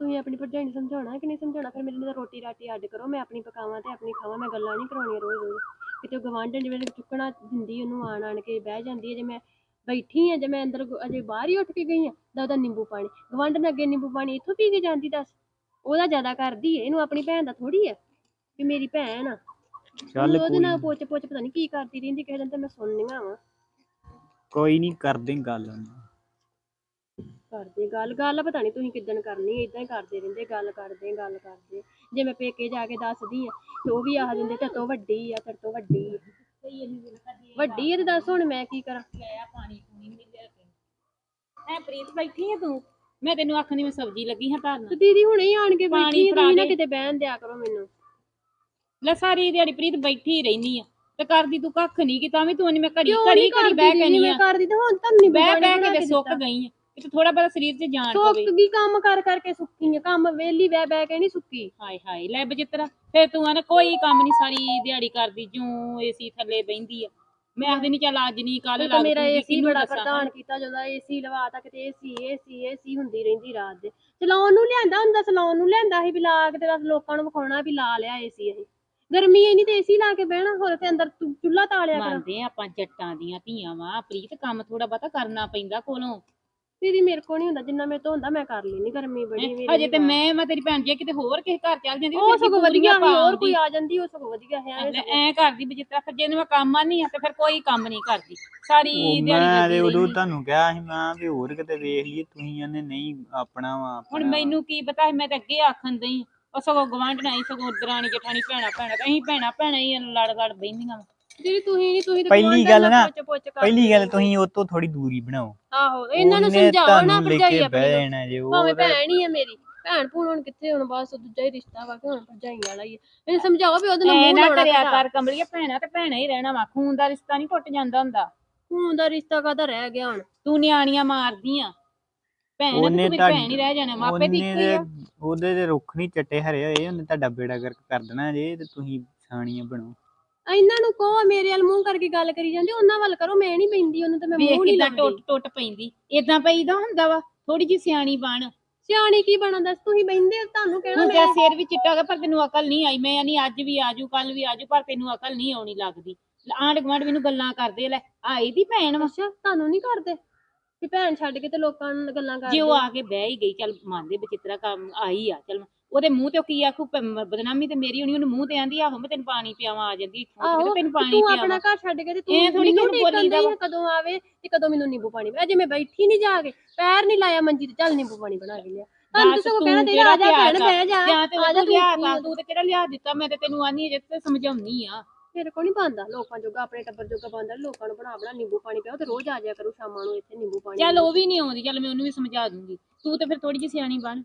ਤੁਸੀਂ ਆਪਣੀ ਭਰਜਾਈ ਨੂੰ ਸਮਝਾਉਣਾ ਕਿ ਨਹੀਂ ਸਮਝਾਉਣਾ? ਫਿਰ ਮੇਰੇ ਨਾਲ ਰੋਟੀ ਰਾਟੀ ਅੱਡ ਕਰੋ ਮੈਂ ਆਪਣੀ ਪਕਾਵਾਂ ਤੇ ਆਪਣੀ ਖਾਵਾਂ ਮੈਂ ਗੱਲਾਂ ਨਹੀਂ ਕਰਾਉਣੀਆਂ ਰੋਜ਼ ਰੋਜ਼ ਕਿਤੇ ਗਵਾਂਢਣ ਜਿਵੇਂ ਚੁੱਕਣਾ ਦਿੰਦੀ ਉਹਨੂੰ ਆਣ ਆਣ ਕੇ ਬਹਿ ਜਾਂਦੀ ਹੈ ਜੇ ਮੈਂ ਬੈਠੀ ਆ ਜੇ ਮੈਂ ਅੰਦਰ ਅਜੇ ਬਾਹਰ ਹੀ ਉੱਠ ਕੇ ਗਈ ਆ ਦਾ ਉਹਦਾ ਨਿੰਬੂ ਪਾਣੀ ਗਵਾਂਢਣ ਅੱਗੇ ਨਿੰਬੂ ਪਾਣੀ ਇੱਥੋਂ ਪੀ ਕੇ ਜਾਂਦੀ ਦੱਸ। ਉਹਦਾ ਜ਼ਿਆਦਾ ਕਰਦੀ ਹੈ ਇਹਨੂੰ ਆਪਣੀ ਭੈਣ ਦਾ ਥੋੜੀ ਹੈ ਵੀ ਮੇਰੀ ਭੈਣ ਆ। ਚੱਲ ਉਹਨੂੰ ਉਹਦੇ ਕੋਈ ਨਾਲ ਪੁੱਛ ਪੁੱਛ ਪਤਾ ਨਹੀਂ ਕੀ ਕਰਦੀ ਰਹਿੰਦੀ ਕਿਸੇ ਦਿਨ ਤੇ ਮੈਂ ਸੁਣਨੀਆਂ ਵਾ। ਕੋਈ ਨਹੀਂ ਕਰਦੇ ਗੱਲ। ਕਰਦੇ ਗੱਲ ਗੱਲ ਪਤਾ ਨਹੀਂ ਤੁਸੀਂ ਕਿੱਦਣ ਕਰਨੀ ਇਦਾਂ ਹੀ ਕਰਦੇ ਰਹਿੰਦੇ ਗੱਲ ਕਰਦੇ ਗੱਲ ਕਰਦੇ। ਜੇ ਮੈਂ ਪੇਕੇ ਜਾ ਕੇ ਦੱਸਦੀ ਆ ਤੇ ਉਹ ਵੀ ਆਖ ਦਿੰਦੇ ਤੇਰੇ ਤੋਂ ਵੱਡੀ ਆ ਤੇਰੇ ਤੋਂ ਵੱਡੀ ਆ। ਵੱਡੀ ਆ ਤੇ ਦੱਸ ਹੁਣ ਮੈਂ ਕੀ ਕਰਾਂ? ਲਿਆ ਪਾਣੀ ਪੂਣੀ ਨਹੀਂ ਲਿਆ ਕੇ। ਐ ਪ੍ਰੀਤ ਬੈਠੀ ਆ ਤੂੰ? ਮੈਂ ਤੈਨੂੰ ਆਖਣੀ ਮੈਂ ਸਬਜ਼ੀ ਲੱਗੀ ਹਾਂ ਧਰਨ। ਤੇ ਦੀਦੀ ਹੁਣੇ ਹੀ ਆਣ ਕੇ ਪਾਣੀ ਬੈਠੀ ਆ, ਤੁਸੀਂ ਨਾ ਦੇ। ਕਿਤੇ ਬਹਿਣ ਦਿਆ ਕਰੋ ਮੈਨੂੰ। ਲੈ ਸਾਰੀ ਦਿਹਾੜੀ ਪ੍ਰੀਤ ਬੈਠੀ ਹੀ ਰਹਿਨੀ ਆ। ਤੇ ਕਰਦੀ ਤੂੰ ਕੱਖ ਨਹੀਂ ਕਿ ਤਾਂ ਵੀ ਤੂੰ ਨੀ ਮੈਂ ਘੜੀ ਘੜੀ ਨਹੀਂ ਘੜੀ ਬਹਿ ਕੇ ਨਹੀਂ ਮੈਂ ਆ। ਕਰਦੀ ਤੇ ਹੁਣ ਤੁਹਾਨੂੰ ਨਹੀਂ ਬਹਿ ਬਹਿ ਕੇ ਤੇ ਸੁੱਕ ਗਈ ਆ। ਕਿਤੇ ਥੋੜਾ ਬਹੁਤਾ ਸਰੀਰ 'ਚ ਜਾਨ ਪਵੇ। ਸੁੱਕ ਗਈ ਕੰਮ ਕਰ ਕਰਕੇ ਸੁੱਕੀ ਆ ਕੰਮ ਵੇਲੀ ਬਹਿ ਬਹਿ ਕੇ ਨਹੀਂ ਸੁੱਕੀ। ਹਾਏ ਹਾਏ ਲੈ ਬਜਿੱਤਰਾ ਫੇਰ ਤੂੰ ਆ ਨਾ ਕੋਈ ਕੰਮ ਨਹੀਂ ਸਾਰੀ ਦਿਹਾੜੀ ਕਰਦੀ ਜੂੰ ਏਸੀ ਥੱਲੇ ਬਹਿੰਦੀ ਆ। ਮੈਂ ਆਖਦੀ ਨਹੀਂ ਚੱਲ ਅੱਜ ਨਹੀਂ ਕੱਲ ਇਹ ਤਾਂ ਲੱਗ ਮੇਰਾ ਏਸੀ ਕਿਹਨੂੰ ਬੜਾ ਦੱਸਾਂ? ਪ੍ਰਧਾਨ ਕੀਤਾ ਜਾਂਦਾ ਏਸੀ ਲਵਾਤਾ ਕਿਤੇ ਏਸੀ ਏਸੀ ਏਸੀ ਹੁੰਦੀ ਰਹਿੰਦੀ ਰਾਤ ਦੇ। ਚਲਾਉਣ ਨੂੰ ਲਿਆਂਦਾ ਹੁੰਦਾ ਚਲਾਉਣ ਨੂੰ ਲਿਆਂਦਾ ਸੀ ਵੀ ਲਾ ਕੇ ਤੇ ਬਸ ਲੋਕਾਂ ਨੂੰ ਵਿਖਾਉਣਾ ਵੀ ਲਾ ਲਿਆ ਏਸੀ ਇਹ। ਗਰਮੀ ਇੰਨੀ ਤੇ ਏਸੀ ਲਾ ਕੇ ਬਹਿਣਾ ਹੋਰ ਤੇ ਅੰਦਰ ਚੁ- ਚੁੱਲ੍ਹਾ ਤਾਲਿਆ ਕਰ। ਮੰਨਦੇ ਆ ਆਪਾਂ ਜੱਟਾਂ ਦੀਆਂ ਧੀਆਂ ਵਾਂ ਪ੍ਰੀਤ ਕੰਮ ਥੋੜਾ ਬਹੁਤਾ ਕਰਨਾ ਪੈਂਦਾ ਕੋਲੋਂ। ਦੀਦੀ ਮੇਰੇ ਕੋਲ ਨਹੀਂ ਹੁੰਦਾ ਜਿੰਨਾ ਮੇਰੇ ਤੋਂ ਹੁੰਦਾ ਮੈਂ ਕਰ ਲੈਣੀ ਗਰਮੀ ਬੜੀ ਮੇਰੀ ਹਜੇ ਤੇ ਮੈਂ ਮੈਂ ਤੇਰੀ ਭੈਣ ਜੀ ਕਿਤੇ ਹੋਰ ਕਿਸੇ ਘਰ ਚੱਲ ਜਾਂਦੀ ਉਹ ਸਗੋਂ ਵਧੀਆ ਸੀ ਹੋਰ। ਕੋਈ ਆ ਜਾਂਦੀ ਉਹ ਸਗੋਂ ਵਧੀਆ ਹੈ ਐ ਕਰਦੀ ਵੀ ਜਿਸ ਤਰ੍ਹਾਂ ਫਿਰ ਜੇ ਮੈਂ ਕੰਮ ਆਨੀ ਆ ਤੇ ਫਿਰ ਕੋਈ ਕੰਮ ਨਹੀਂ ਕਰਦੀ ਸਾਰੀ ਦਿਹਾੜੀ ਮੈਂ ਤੇ ਉਦੋਂ। ਤੁਹਾਨੂੰ ਕਿਹਾ ਸੀ ਮੈਂ ਵੀ ਹੋਰ ਕਿਤੇ ਵੇਖ ਲਈਏ ਤੁਸੀਂ ਕਹਿੰਦੇ ਨਹੀਂ ਆਪਣਾ ਵਾ ਹੁਣ। ਮੈਨੂੰ ਕੀ ਪਤਾ ਮੈਂ ਤਾਂ ਅੱਗੇ ਆਖਣ ਦਈ ਉਹ ਸਗੋਂ ਗਵਾਂਢਣਾ ਹੀ ਸਗੋਂ ਦਰਾਣੀ ਜਠਾਣੀ ਭੈਣਾ ਭੈਣਾ ਤੇ ਅਸੀਂ ਭੈਣਾ ਭੈਣਾ ਹੀ ਲੜ ਲੜ ਬਹਿੰਦੀਆਂ ਦੀਦੀ ਤੁਸੀਂ ਨਹੀਂ ਤੁਸੀਂ ਤਾਂ ਪਹਿਲੀ ਗੁਆਂਢਣ ਗੱਲ ਨਾਲ ਨਾ, ਕਰਦੇ ਪਹਿਲੀ ਗੱਲ। ਤੁਸੀਂ ਉਹ ਤੋਂ ਥੋੜੀ ਦੂਰੀ ਬਣਾਓ। ਆਹੋ ਇਹਨਾਂ ਨੂੰ ਉਹਨੇ ਸਮਝਾਓ ਨਾ ਤੁਹਾਨੂੰ ਲੈ ਭਰਜਾਈ ਕੇ ਆਪਣੀ ਬਹਿ ਨੂੰ। ਜਾਣਾ ਜੇ ਉਹ ਭਾਵੇਂ ਭੈਣ ਹੀ ਹੈ ਮੇਰੀ ਭੈਣ ਭੂਣ ਹੁਣ ਕਿੱਥੇ ਹੁਣ ਬਸ ਦੂਜਾ ਹੀ ਰਿਸ਼ਤਾ ਵਾ ਕਿ ਹੁਣ ਭਰਜਾਈ ਵਾਲਾ ਹੀ ਹੈ ਮੈਨੂੰ ਸਮਝਾਓ ਵੀ ਉਹਦੇ ਨਾਲ ਐ ਮੂੰਹ ਨਾ ਲਾਉਣਾ ਕਰਿਆ ਕਰ ਕਮਲੀਏ ਭੈਣਾ ਤੇ ਭੈਣਾ ਹੀ ਰਹਿਣਾ ਵਾ ਖੂਨ ਦਾ ਰਿਸ਼ਤਾ ਨਹੀਂ ਟੁੱਟ ਜਾਂਦਾ ਹੁੰਦਾ। ਖੂਨ ਦਾ ਰਿਸ਼ਤਾ ਕਾਹਦਾ ਰਹਿ ਗਿਆ ਹੁਣ? ਤੂੰ ਨਿਆਣੀਆਂ ਮਾਰਦੀਆਂ। ਭੈਣ ਆ ਤੇ ਉਹਨੇ ਤੂੰ ਮੇਰੀ ਭੈਣ ਹੀ ਰਹਿ ਜਾਣਾ ਮਾਪੇ ਦੀ ਉਹਨੇ ਇੱਕੋ ਹੀ ਆ। ਦੇ- ਉਹਦੇ ਦੇ ਰੁੱਖ ਨਹੀਂ ਚੱਟੇ ਹਰੇ ਹੋਏ ਉਹਨੇ ਤੁਹਾਡਾ ਬੇੜਾ ਗਰਕ ਕਰ ਦੇਣਾ ਜੇ ਤੇ ਤੁਸੀਂ ਛਾਣੀਆਂ ਬਣੋ। ਇਹਨਾਂ ਨੂੰ ਕਹੋ ਮੇਰੇ ਵੱਲ ਮੂੰਹ ਕਰਕੇ ਗੱਲ ਕਰੀ ਜਾਂਦੇ ਉਹਨਾਂ ਵੱਲ ਕਰੋ ਮੈਂ ਨਹੀਂ ਪੈਂਦੀ ਉਹਨੂੰ ਤੇ ਮੈਂ ਵੇਖ ਮੂੰਹ ਨਹੀਂ ਕਿਦਾਂ ਲਾਉਂਦੀ। ਟੁੱਟ ਟੁੱਟ ਪੈਂਦੀ? ਇਦਾਂ ਪਈਦਾ ਹੁੰਦਾ ਵਾ? ਥੋੜੀ ਜੀ ਸਿਆਣੀ ਬਣ। ਸਿਆਣੀ ਕੀ ਬਣਾ ਦੱਸ ਤੁਸੀਂ ਬੈਂਦੇ ਹੋ, ਤੁਹਾਨੂੰ ਕਹਿਣਾ ਹੁਣ ਮੈਂ ਤੇਰਾ ਸਿਰ ਵੀ ਚਿੱਟਾ ਹੋ ਗਿਆ ਪਰ ਤੈਨੂੰ ਅਕਲ ਨਹੀਂ ਆਈ। ਮੈਂ ਨਹੀਂ ਅੱਜ ਵੀ ਆਜੂ ਕੱਲ ਵੀ ਆਜੂ ਪਰ ਤੈਨੂੰ ਅਕਲ ਨਹੀਂ ਆਉਣੀ ਲੱਗਦੀ। ਆਂਢ ਗੁਆਂਢ ਮੈਨੂੰ ਗੱਲਾਂ ਕਰਦੇ ਲੈ ਆਈ ਦੀ ਭੈਣ ਵਾ। ਅੱਛਾ ਤੁਹਾਨੂੰ ਨਹੀਂ ਕਰਦੇ? ਕਿ ਭੈਣ ਛੱਡ ਕੇ ਤੇ ਲੋਕਾਂ ਨਾਲ ਗੱਲਾਂ ਕਰਦੇ ਜੇ ਉਹ ਆ। ਕੇ ਬਹਿ ਹੀ ਗਈ ਚੱਲ ਮੰਨਦੇ ਬਚਿੱਤਰਾ ਕੰਮ ਆਈ ਆ ਚੱਲ ਉਹਦੇ ਮੂੰਹ ਤੇ ਉਹ ਕੀ ਆਖੂ ਪ- ਬਦਨਾਮੀ ਤੇ ਮੇਰੀ ਹੋਣੀ ਉਹਨੂੰ ਮੂੰਹ ਤੇ ਆਂਦੀ ਆਹੋ ਮੈਂ ਤੈਨੂੰ ਪਾਣੀ ਪਿਆਵਾਂ ਆ ਜਾਂਦੀ ਇੱਥੋਂ ਤੇ ਆਹੋ, ਤੈਨੂੰ ਪਾਣੀ ਤੂੰ ਪਿਆਵਾਂ। ਆਪਣਾ ਘਰ ਛੱਡ ਕੇ ਤੇ ਤੂੰ ਇਹ ਥੋੜ੍ਹੀ ਮੈਨੂੰ ਕਿਸੇ ਨੂੰ ਦੇਖਣ ਬੋਲੀਦਾ ਡਈ ਵਾ। ਆ, ਕਦੋਂ ਆਵੇ ਤੇ ਕਦੋਂ ਮੈਨੂੰ ਨਿੰਬੂ ਪਾਣੀ ਅਜੇ ਮੈਂ ਬੈਠੀ ਨਹੀਂ ਜਾ ਕੇ ਪੈਰ ਨਹੀਂ ਲਾਇਆ ਮੰਜੀ ਤੇ ਚੱਲ ਨਿੰਬੂ ਪਾਣੀ ਬਣਾ ਕੇ ਲਿਆ। ਤੁਹਾਨੂੰ ਦੱਸ ਤਾਂ ਸਗੋਂ ਤੂੰ ਕਹਿਣਾ ਤੇ ਕਿਹੜਾ ਆ ਜਾ ਭੈਣ ਪਿਆਰ ਬਹਿ ਜਾ ਜਾਂ ਤੇ ਆ ਜਾ ਉਹ ਲਿਆ ਤੂੰ ਤਾ ਤੂੰ ਤੇ ਕਿਹੜਾ ਲਿਆ ਦਿੱਤਾ ਮੈਂ ਤੇ ਤੈਨੂੰ ਆਨੀ ਜੇ ਤੇ ਸਮਝਾਉਣੀ ਆ। ਮੇਰੇ ਕੋਲ ਨਹੀਂ ਬੰਦਾ ਲੋਕਾਂ ਜੋਗਾ ਆਪਣੇ ਟੱਬਰ ਜੋਗਾ ਬੰਦਾ ਲੋਕਾਂ ਨੂੰ ਬਣਾ ਬਣਾ ਨਿੰਬੂ ਪਾਣੀ ਪਿਆਓ ਤੇ ਰੋਜ਼ ਆ ਜਾਇਆ ਕਰੂ ਸ਼ਾਮਾਂ ਨੂੰ ਇੱਥੇ ਨਿੰਬੂ ਪਾਣੀ ਚੱਲ ਉਹ ਵੀ ਨਹੀਂ ਆਉਂਦੀ ਚੱਲ ਮੈਂ ਉਹਨੂੰ ਵੀ ਸਮਝਾ ਦੂੰਗੀ। ਤੂੰ ਤੇ ਫਿਰ ਥੋੜੀ ਜਿਹੀ ਸਿਆਣੀ ਬਣ।